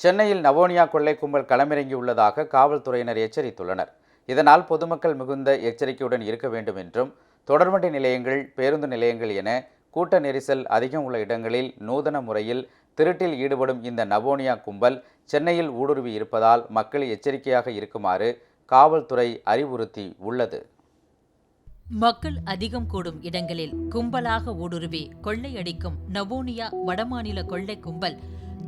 சென்னையில் நவோனியா கொள்ளை கும்பல் களமிறங்கியுள்ளதாக காவல்துறையினர் எச்சரித்துள்ளனர். இதனால் பொதுமக்கள் மிகுந்த எச்சரிக்கையுடன் இருக்க வேண்டும் என்றும் தொடர்வண்டி நிலையங்கள் பேருந்து நிலையங்கள் என கூட்ட நெரிசல் அதிகம் உள்ள இடங்களில் நூதன முறையில் திருட்டில் ஈடுபடும் இந்த நவோனியா கும்பல் சென்னையில் ஊடுருவி இருப்பதால் மக்கள் எச்சரிக்கையாக இருக்குமாறு காவல்துறை அறிவுறுத்தி உள்ளது. மக்கள் அதிகம் கூடும் இடங்களில் கும்பலாக ஊடுருவி கொள்ளையடிக்கும் நவோனியா வடமாநில கொள்ளை கும்பல்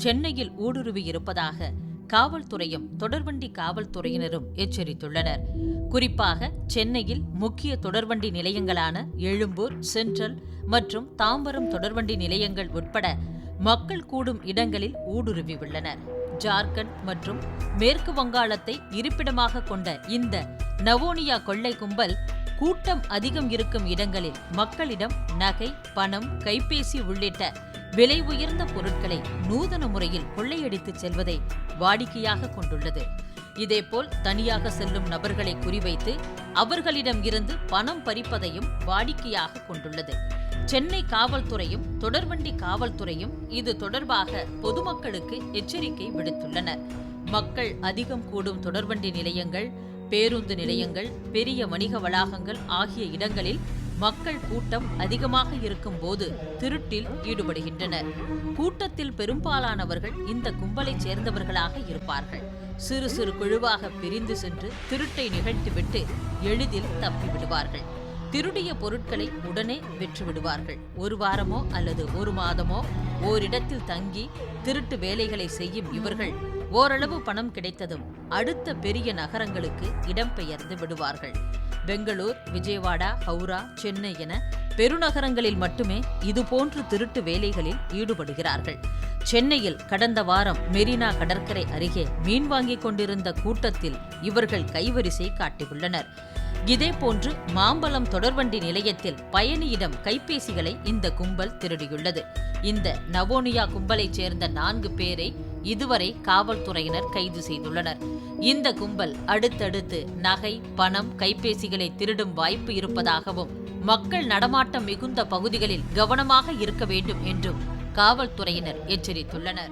சென்னையில் ஊடுருவி இருப்பதாக காவல்துறையும் தொடர்வண்டி காவல்துறையினரும் எச்சரித்துள்ளனர். குறிப்பாக சென்னையில் முக்கிய தொடர்வண்டி நிலையங்களான எழும்பூர் சென்ட்ரல் மற்றும் தாம்பரம் தொடர்வண்டி நிலையங்கள் உட்பட மக்கள் கூடும் இடங்களில் ஊடுருவி உள்ளனர். ஜார்க்கண்ட் மற்றும் மேற்கு வங்காளத்தை இருப்பிடமாக கொண்ட இந்த நவோனியா கொள்ளை கும்பல் கூட்டம் அதிகம் இருக்கும் இடங்களில் மக்களிடம் நகை பணம் கைபேசி உள்ளிட்ட விலை உயர்ந்த பொருட்களை நூதன முறையில் கொள்ளையடித்துச் செல்வதை வாடிக்கையாக கொண்டுள்ளது. இதேபோல் தனியாக செல்லும் நபர்களை குறிவைத்து அவர்களிடம் இருந்து பணம் பறிப்பதையும் வாடிக்கையாக கொண்டுள்ளது. சென்னை காவல்துறையும் தொடர்வண்டி காவல்துறையும் இது தொடர்பாக பொதுமக்களுக்கு எச்சரிக்கை விடுத்துள்ளனர். மக்கள் அதிகம் கூடும் தொடர்வண்டி நிலையங்கள் பேருந்து நிலையங்கள் பெரிய வணிக வளாகங்கள் ஆகிய இடங்களில் மக்கள் கூட்டம் அதிகமாக இருக்கும் போது திருட்டில் ஈடுபடுகின்றனர். கூட்டத்தில் பெரும்பாலானவர்கள் இந்த கும்பலைச் சேர்ந்தவர்களாக இருப்பார்கள். சிறு சிறு குழுவாக பிரிந்து சென்று திருட்டை நிகழ்த்திவிட்டு எளிதில் தப்பிவிடுவார்கள். திருடிய பொருட்களை உடனே விற்றுவிடுவார்கள். ஒரு வாரமோ அல்லது ஒரு மாதமோ ஓரிடத்தில் தங்கி திருட்டு வேலைகளை செய்யும் இவர்கள் ஓரளவு பணம் கிடைத்ததும் அடுத்த பெரிய நகரங்களுக்கு இடம்பெயர்ந்து விடுவார்கள். பெங்களூர் விஜயவாடா ஹவுரா சென்னை என பெருநகரங்களில் மட்டுமே இதுபோன்று திருட்டு வேலைகளில் ஈடுபடுகிறார்கள். சென்னையில் கடந்த வாரம் மெரினா கடற்கரை அருகே மீன் வாங்கிக் கொண்டிருந்த கூட்டத்தில் இவர்கள் கைவரிசை காட்டியுள்ளனர். இதேபோன்று மாம்பலம் தொடர்வண்டி நிலையத்தில் பயணியிடம் கைபேசிகளை இந்த கும்பல் திருடியுள்ளது. இந்த நவோனியா கும்பலைச் சேர்ந்த நான்கு பேரை இதுவரை காவல்துறையினர் கைது செய்துள்ளனர். இந்த கும்பல் அடுத்தடுத்து நகை பணம் கைபேசிகளை திருடும் வாய்ப்பு இருப்பதாகவும் மக்கள் நடமாட்டம் மிகுந்த பகுதிகளில் கவனமாக இருக்க வேண்டும் என்றும் காவல்துறையினர் எச்சரித்துள்ளனர்.